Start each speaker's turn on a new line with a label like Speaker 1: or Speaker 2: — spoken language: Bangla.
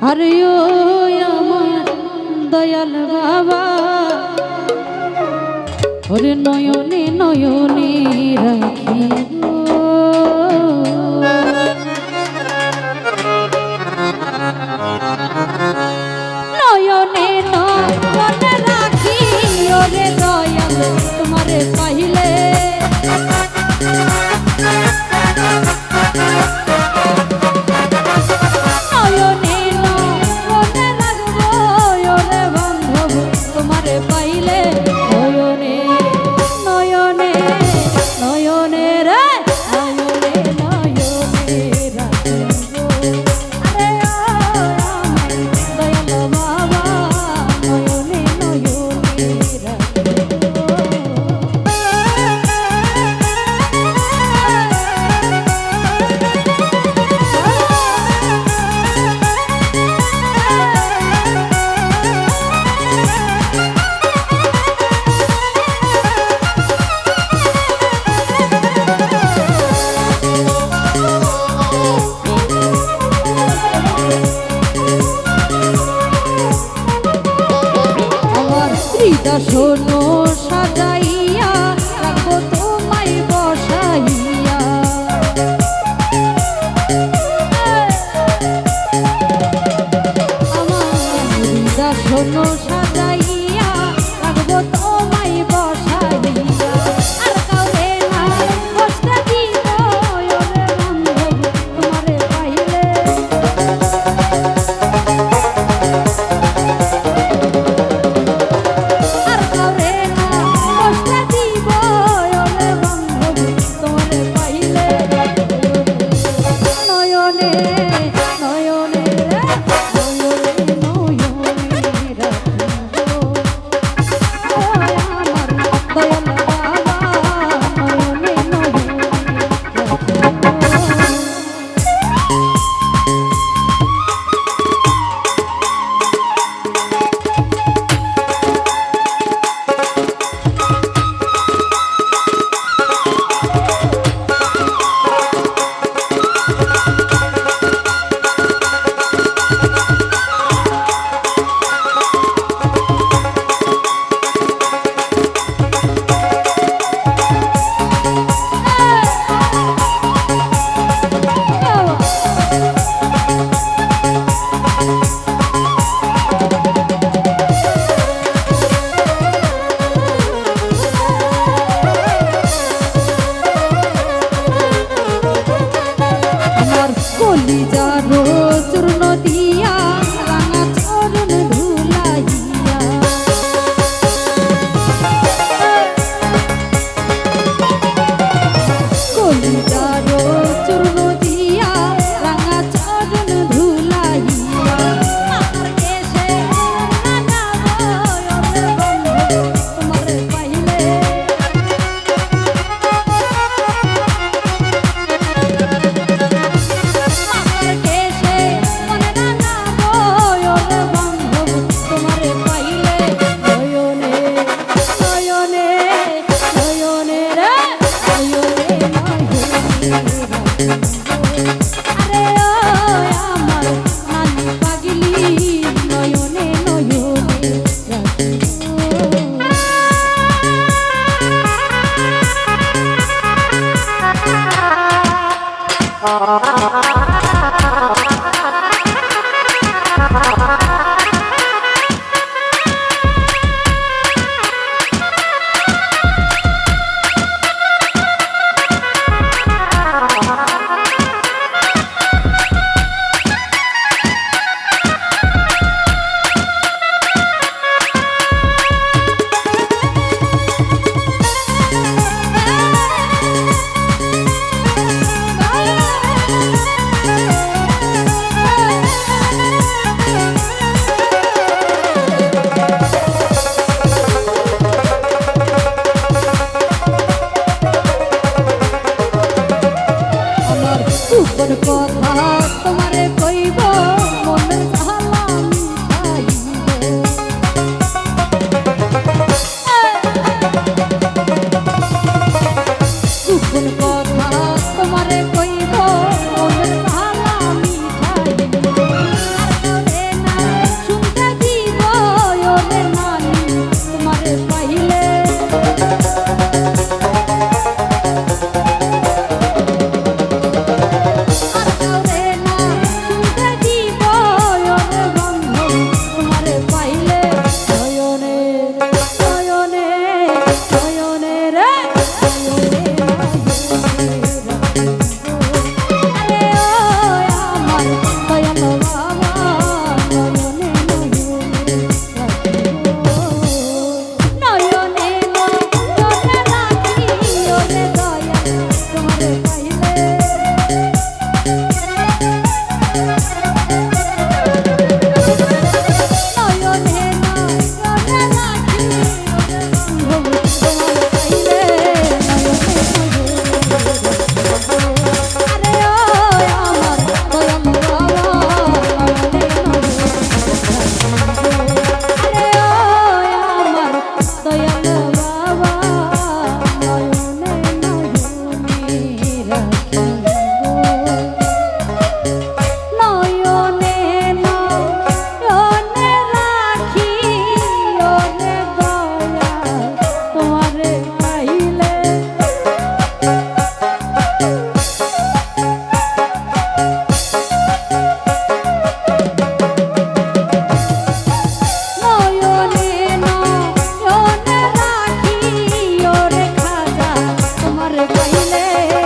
Speaker 1: আরে ও আমার দয়াল বাবা ওরে নয়নে নয়নে রাখিব শোনো সাজাইয়া রাখো তোমায় বসাইয়া। আমার শোনো চলে পাগলি নয়নে নয়ন। Jennifer. চলে